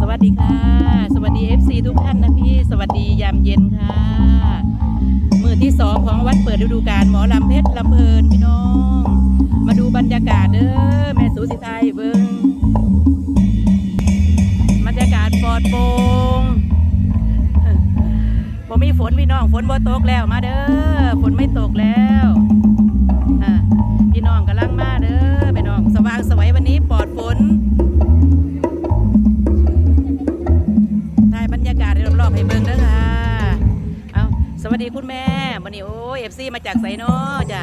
สวัสดีค่ะ สวัสดี FC ทุกท่านนะพี่ สวัสดียามเย็นค่ะ มือที่สองของวัดเปิดฤดูกาลหมอลำเพชรลำเพลินพี่น้อง มาดูบรรยากาศเด้อแม่สูสิไทยเบิ้งบรรยากาศปลอดโปร่งผมมีฝนพี่น้องฝนบ่ตกแล้วมาเด้อฝนไม่ตกแล้ว ดีคุณแม่วันนี้โอ้เอฟซีมาจากไสเนาะจ้ะ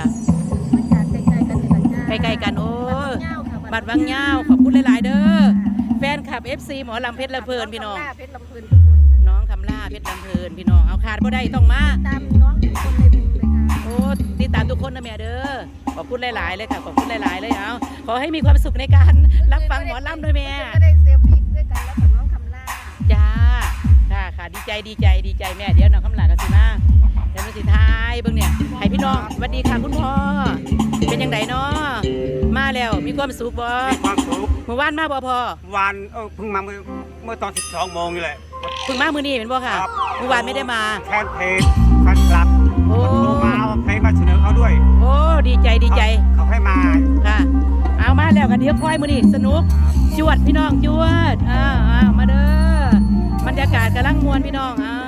ใกล้ๆกันโอ้บัดวังยาวขอบคุณหลายๆเด้อแฟนคลับ FC หมอลำเพชรลำเพลินพี่น้องเพชรลำเพลินทุกคนน้องคำล่าเพชรลำเพลินพี่น้องเอาขาดบ่ได้ต้องมาตามน้องทุกคนในบุญเลยค่ะโอ้ติดตามทุกคนนะแม่เด้อขอบคุณหลายๆเลยค่ะขอบคุณหลายๆเลยเอาขอให้มีความสุขในการรับฟังหมอลำด้วยแม่ก็ได้เซลฟี่ด้วยกันแล้วกับน้องคำล่าจ้าค่ะค่ะดีใจดีใจดีใจแม่เดี๋ยวน้องคำหลากันสิมาเดี๋ยวน้อง สิทายเบิ่งเนี่ยให้พี่น้องสวัสดีค่ะคุณพ่อ เป็นยังไงเนาะมาแล้วมีความสุขบ่มีความสุขเมื่อวานมาบ่พอวันเออเพิ่งมาเมื่อเมื่อตอน 12โมงนี่แหละ เพิ่งมามื้อนี้เป็นบ่ค่ะครับ เมื่อวานไม่ได้มา แฟนเพจแฟนคลับโอ้ โทรมาเอาเพลงมาเสนอเขาด้วยโอ้ดีใจดีใจเขาให้มาค่ะ เอามาแล้วกันเดี๋ยวค่อยมื้อนี้สนุกจวดพี่น้องจวดอ้าวอ้าวมาเด้อบรรยากาศกำลังมวนพี่น้องอ้า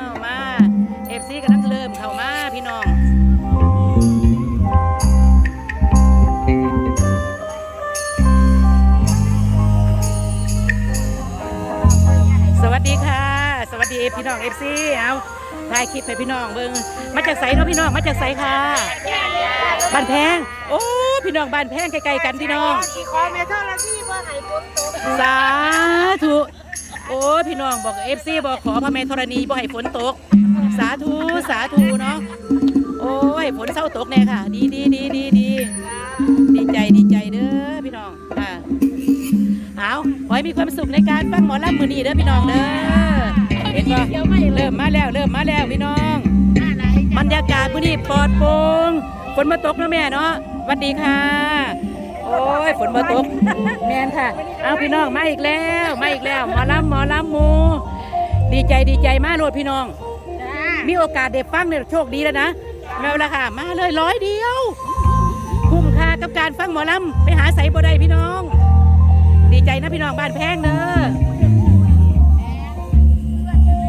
วมา FC กำลังเริ่มเข้ามาพี่น้องสวัสดีค่ะ สวัสดีพี่น้องเอฟซีเอาถ่ายคลิปให้พี่น้องเบิ่งมาจากไสเนาะพี่น้องมาจากไสค่ะบ้านแพงโอ้พี่น้องบ้านแพงใกลๆกันพี่น้องขอเมทัลแล้วพี่ว่าไหนฝนตกสาธุโอ้พี่น้องบอกเอฟซีบอกขอพระแม่ธรณีบ่ให้ฝนตก สาธุสาธุเนาะโอ้ยฝนเศร้าตกแน่ค่ะ ดีดีดีดีดีดีใจดีใจเด้อพี่น้องค่ะเอาขอให้มีความสุขในการฟังหมอลำมือนีเด้อพี่น้องเด้อเห็นปะเริ่มมาแล้วเริ่มมาแล้วพี่น้องบรรยากาศมือนี้ปลอดโปร่งฝนมาตกเนาะแม่เนาะสวัสดีค่ะ โอ้ยฝนมาตกแมนค่ะ เอาพี่น้องมาอีกแล้ว มาอีกแล้วหมอลำหมอลำมูดีใจดีใจมากโลดพี่น้อง มีโอกาสเด็ฟังเนี่ยโชคดีแล้วนะแมวละค่ะ มาเลยร้อยเดียว คุ้มค่ากับการฟังหมอลำไปหาใส่บ่ได้พี่น้อง ดีใจนะพี่น้องบ้านแพงเด้อ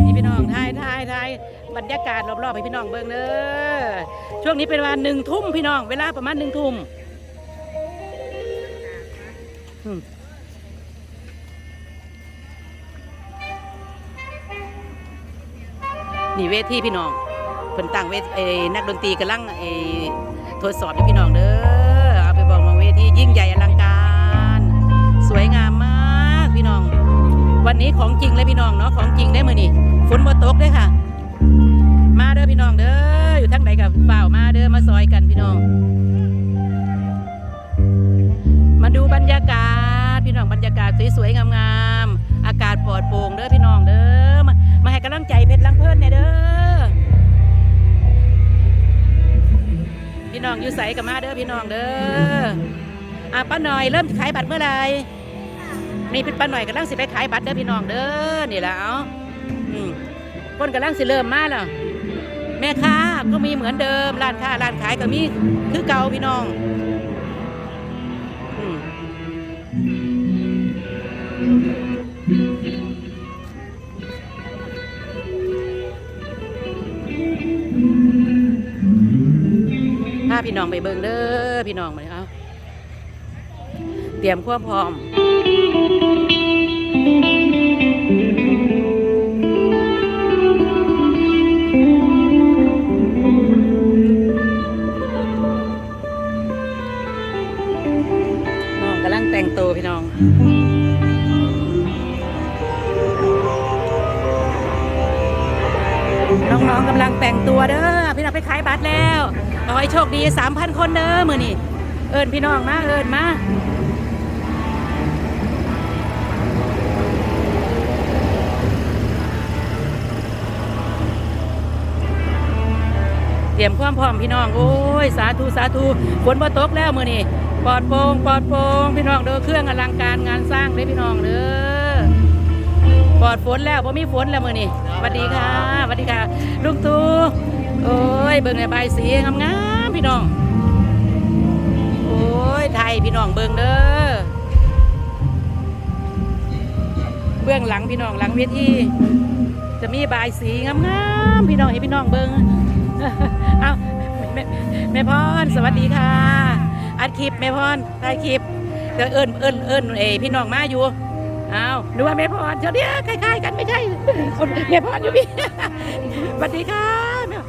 นี่พี่น้องทายทายทายบรรยากาศรอบๆให้พี่น้องเบิ่งเด้อช่วงนี้เป็นวันหนึ่งทุ่มพี่น้อง เวลาประมาณหนึ่งทุ่ม นี่เวทีพี่น้องเพิ่นตั้งเวทเอนักดนตรีกำลังเอทดสอบอยู่พี่น้องเด้อเอาไปบอกว่าเวทียิ่งใหญ่อลังการ สวยงามมากพี่น้อง วันนี้ของจริงเลยพี่น้องเนาะของจริงได้มือนี่ฝนบ่ตกเด้ค่ะ มาเด้อพี่น้องเด้ออยู่ทั้งใดกับเปล่ามาเด้อมาซอยกันพี่น้อง มาดูบรรยากาศพี่น้องบรรยากาศสวยๆงามๆอากาศปลอดโปร่งเด้อพี่น้องเด้อ มาให้กำลังใจเพชรลังเพิ่นเนี่ยเด้อ พี่น้องอยู่ใสกับมาเด้อพี่น้องเด้ออะป้าหน่อยเริ่มขายบัตรเมื่อไหร่นี่พี่ป้าหน่อยกำลังสิไปขายบัตรเด้อพี่น้องเด้อนี่และเอาอืมคนกำลังสิเริ่มมาแล้วแม่ค้าก็มีเหมือนเดิมร้านค้าร้านขายก็มีคือเก่าพี่น้องอืม พี่น้องไปเบิ่งเด้อพี่น้องมาเอาเตรียมความพร้อมน้องกำลังแต่งตัวพี่น้องน้องๆกำลังแต่งตัวเด้อพี่น้องไปขายบัตรแล้ว ขอให้โชคดีสามพันคนเด้อมือนี่เอิญพี่น้องมาเอิญมาเตรียมความพร้อมพี่น้องโอ้ยสาธุสาธุฝนบ่ตกแล้วมือนี่ปลอดโปร่งปลอดโปร่งพี่น้องเด้อเครื่องอลังการงานสร้างเด้พี่น้องเด้อปลอดฝนแล้วบ่มีฝนแล้วมือนี้สวัสดีค่ะสวัสดีค่ะลุงตู่ โอ้ยเบิ่งในใบสีงามๆพี่น้อง โอ้ยไทยพี่น้องเบิ่งเด้อ เบื้องหลังพี่น้องหลังเวทีจะมีบายสีงามๆพี่น้องให้พี่น้องเบิ่งเอาแม่แม่พรสวัสดีค่ะ อัดคลิปแม่พรถ่ายคลิปเดี๋ยวเอิญเอิญเอิญเอพี่น้องมาอยู่อ้าวนึกว่าแม่พรเจ้าเนี้ยคล้ายๆกันไม่ใช่คนแม่พรอยู่พี่สวัสดีค่ะ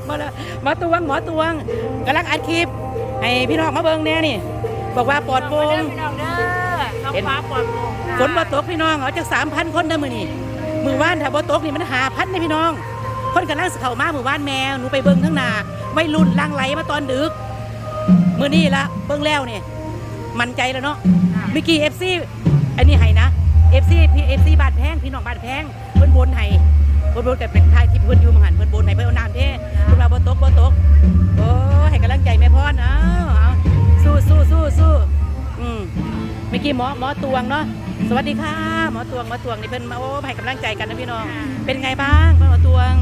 ม่มาแล้วหมอตวงหมอตวงกำลังอัดคลิปให้พี่น้องมาเบิ่งแน่นี่ บอกว่าปลอดโปร่งพี่น้องเด้อท้องเห็นฟ้าปลอดโปร่งค่ะฝนบ่ตกพี่น้องเอาจากสามพันคนเด้อมือนี่มือว่านถ้าบ่ตกนี่มันหาพันนี่พี่น้อง คนกำลังสิเข้ามามือว่านแมวหนูไปเบิ่งข้างหน้าไม่รุ่นลังไหลมาตอนดึกมือนี่ละเบิ่งแล้วเนี่ยมั่นใจแล้วเนาะเมื่อกี้เอฟซีอันนี้ให้นะเอฟซีพี่เอฟซีบาดแพงพี่น้องบาดแพงเพิ่นบนให้ เพิ่นบนกันเป็นทายที่เพิ่นอยู่มังหันเพิ่นบนให้เพิ่นเอาน้ำเท่พวกเราบ่ตกบ่ตกโอ้ให้กำลังใจแม่พรเอาเอาสู้สู้สู้สู้อืมเมื่อกี้หมอหมอตวงเนาะสวัสดีค่ะหมอตวงหมอตวงนี่เป็นมาโอ้ให้กำลังใจกันนะพี่น้อง เป็นไงบ้างหมอตวง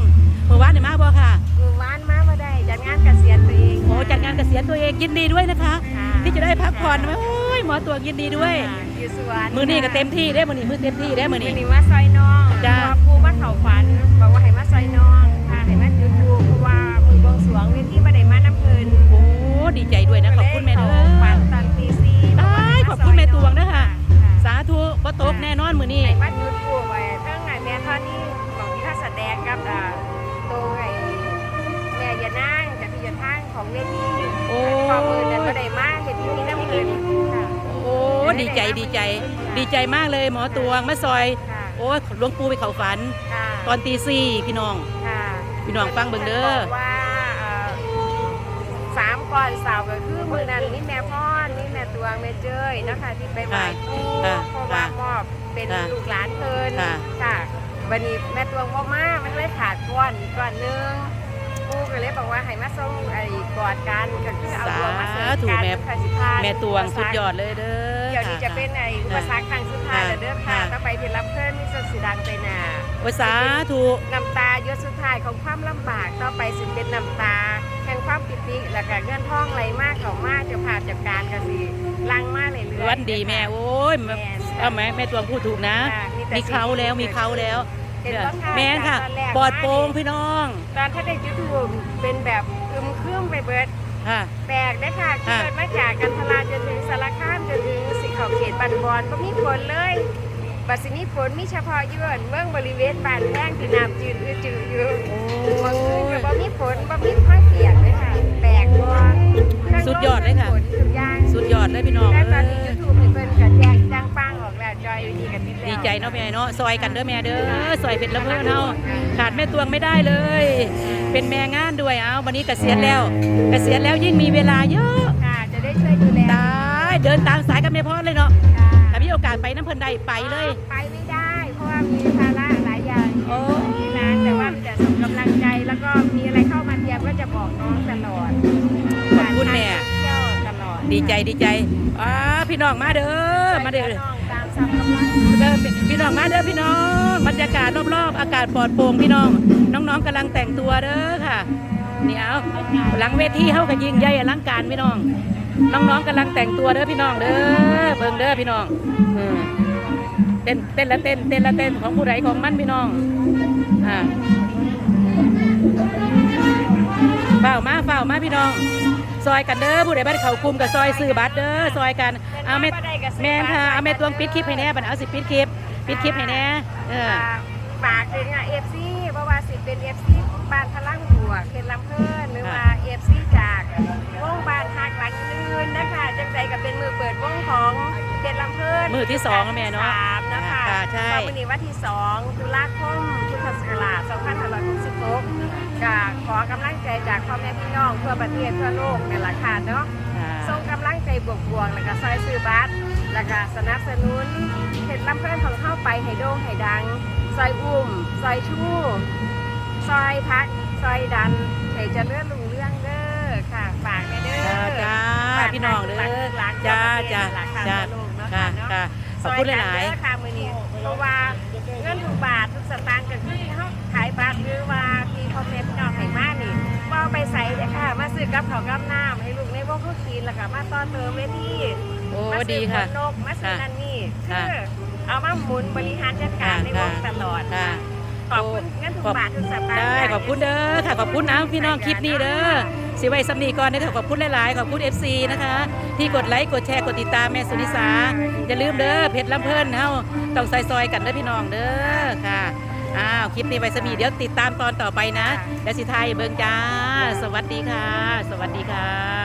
เมื่อวานเนี่ยมาบ่ค่ะมือวานมาบ่ได้จัดงานเกษียณตัวเองโอ้จัดงานเกษียณตัวเองยินดีด้วยนะคะ ค่ะที่จะได้พักผ่อนโอ้ยหมอตวงยินดีด้วย ค่ะอยู่สวนมือนี่ก็เต็มที่ได้อมือนี่มือเต็มที่ได้อมือมือนี่นี้มาซอยน้อง จ้าเพระว่ผู้มาเข้าฝันบอกว่าให้มาซอยน้องค่ะให้มาจุดธูปเพราะว่ามือบวงสรวงเวทีบ่ได้มาน้ำเพิ่นโอ้ดีใจด้วยนะขอบคุณแม่เด้อฝันตอนตีสี่ตายขอบคุณแม่ตวงนะค่ะ สาธุบ่ตกแน่นอนมือนี่ไอ้บ้านยูทูบไว้เรื่องไงแม่ท่อนี่ของที่ท่าแสดงกับอ่าตัวไอ้แม่ยานั่งกับพี่ยาทั้งของเวทีโอ้ขอมือนั้นก็ได้มาเห็นที่นี่น้ำเงินค่ะ โอ้ดีใจดีใจ ดีใจมากเลยหมอตวงมาซอย ค่ะ โอ้ยหลวงปู่ไปเข้าฝัน ค่ะตอนตีสี่พี่น้อง ค่ะพี่น้องฟังเบิ่งเด้อบอกว่าเอ่อสามก่อนเสาร์ก็คือมือนั้นนี่แม่พ่อนนี่แม่ตวงแม่เจ้ยเนาะคะที่ไปไหว้ครูค่ะเพราะว่ามอบเป็นค่ะลูกหลานเพิ่นค่ะ ค่ะวันนี้แม่ตวงบ่มามันเลยขาดก้อนก้อนหนึงครูก็เลยบอกว่าให้มาส่งไอ้กอดกันก็คือเอาดวงมาเสริมสาธุกันแม่พระสิพานแม่ตวงสุดยอดเลยเด้อเดี๋ยว นี้จะเป็นไอ้อุปสรรคครั้งสุดท้ายแล้วเด้อค่ะ ค่ะ ต่อไปที่รับเพิ่นมีสดสีดังไปหนาโอ้ยสาธุน้ำตายศสุดท้ายของความลำบากต่อไปสิเป็นน้ำตาแห่งความปิติแล้วก็เงินทองไหลมากเขามากจะผ่านจากการกสิลังมากเลยเรื่อยๆวันดีแม่โอ้ยแม่เอาแม่แม่ตวงพูดถูกนะ ค่ะแต่มีเขาแล้วมีเขาแล้วเห็นต้นทางแม่นค่ะตนแรกปลอดโปร่งพี่น้องตอนถ้าได้ยูทูบเป็นแบบอึมครึ้มไปเบิด ค่ะ แปลกได้อค่ะค่ะเกิดมาจากกันทลาจนถึงสารคา มจนถึงสิเขาเขตบันบอนก็มีฝนเลย บัดสิมีฝนมีเฉพาะอยื่นเมืองบริเวณบ้านแพงที่น้ำจืดอือจืดอยู่บางคืนก็บ่มีฝนบ่มีค่อยเปียกเลยค่ะ แปลกบ่สุดยอดเลยค่ะฝนทุกอย่างสุดยอดเลยพี่น้องแต่ตอนเอ้นี้ย YouTube ให้เพิ่นก็แจ้งจังปังออกแล้วจอยอยู่ดีกันติดแล้วดีใจเนาะแม่เนาะซอยกันเด้อแม่เด้อซอยเป็นละเพื่อนเนาะขาดแม่ตวงไม่ได้เลย เป็นแม่งานด้วยเอาวันนี้เกษียณแล้ว เกษียณแล้วยิ่งมีเวลาเยอะค่ะจะได้ช่วยดูแลตา ยเดินตามสายกับแม่พอเลยเนาะค่ะถ้ามีโอกาสไปน้ำเพิ่นได้ไปเลย ไปไม่ได้ เพราะว่ามีภาระหลายอย่างโอ้ที่ร้านแต่ว่าจะส่งกำลังใจแล้วก็มีอะไรเข้ามาเตรียมก็จะบอกน้องตลอดขอบคุณแม่เที่ยวตลอดดีใจดีใจอ้าพี่น้องมาเด้อมาเด้อน้องตามสัมกำลังเด้อพี่น้องมาเด้อพี่น้องบรรยากาศรอบๆ อากาศปลอดโปร่งพี่น้อง น้องๆกำลังแต่งตัวเด้อค่ะนี่เอาหลังเวทีเฮาก็ยิ่งใหญ่อลังการพี่น้อง น้องๆกำลังแต่งตัวเด้อพี่น้องเด้อเบิ่งเด้อพี่น้องเต้นเต้นละเต้นเต้นละเต้นของผู้ใดของมันพี่น้องอ่าเฝ้ามาเฝ้ามาพี่น้อง ซอยกันเด้อผู้ใดบ้านเขากลุ่มกับซอยซื้อบัตรเด้อซอยกันเอาแม่แม่ค่ะเอาแม่ตวงปิดคลิปให้แน่บัดเอาสิปิดคลิปปิดคลิปให้แน่เออฝากถึงอะเอฟซีเพราะว่าสิเป็นเอฟซี ป็นมือเปิดวงของเขตลำเพิ่นมือที่สองอะแม่เนาะสามนะคะค่ะใช่ วันนี้วันที่สองตุลาคมพุทธศักราช2566ก็ขอกำลังใจจากพ่อแม่พี่น้องทั่วประเทศทั่วโลกในราคาเนาะ ส่งกำลังใจบวกๆแล้วก็ซอยซื้อบัตรแล้วก็สนับสนุนเห็ดลำเพื่อนของเข้าไปให้โด่งให้ดัง ซอยอุ้ม ซอยชู่ ซอยพัก ซอยดันให้เจะเลื่อนลุงเรื่องเด้อค่ะ ฝากในเด้อ จ้าจ้าฝก พี่น้องเด้อจ้าจ้าจ้าค่ะค่ะขอบคุณหลายๆนเพราะว่าเงินทุกบาททุกสตางค์ก็คือเขาขายบาทหรือว่ามีคอมเมนต์พี่น้องให้มากนี่ก็ไปใส่เลยค่ะ มาซื้อกับขางกับน้ำให้ลูกในวงเขากินแล้วก็มาต้อนเติมเวทีโอ้ดีค่ะนกมาซื้อนั่นนี่คือเอามาหมุนบริหารจัดการในวงตลอดค่ะ ขอบคุณเงินทุกขอบบาททุกสตางค์ได้ขอบคุณเด้อค่ะขอบคุณนะพี่น้องคลิปนี้เด้อสิไว้สำนีก่อนเด้อขอบคุณหลายๆ ขอบคุณ FC นะคะ ที่กดไลค์กดแชร์กดติดตามแม่สุนิสาอย่าลืมเด้อเพชรลำเพิ่นเฮาต้องซอยๆกันเด้อพี่น้องเด้อค่ะอ้าวคลิปนี้ไว้สำนีเดี๋ยวติดตามตอนต่อไปนะ แล้วสิไทายเบิ่งจ้า สวัสดีค่ะ สวัสดีค่ะ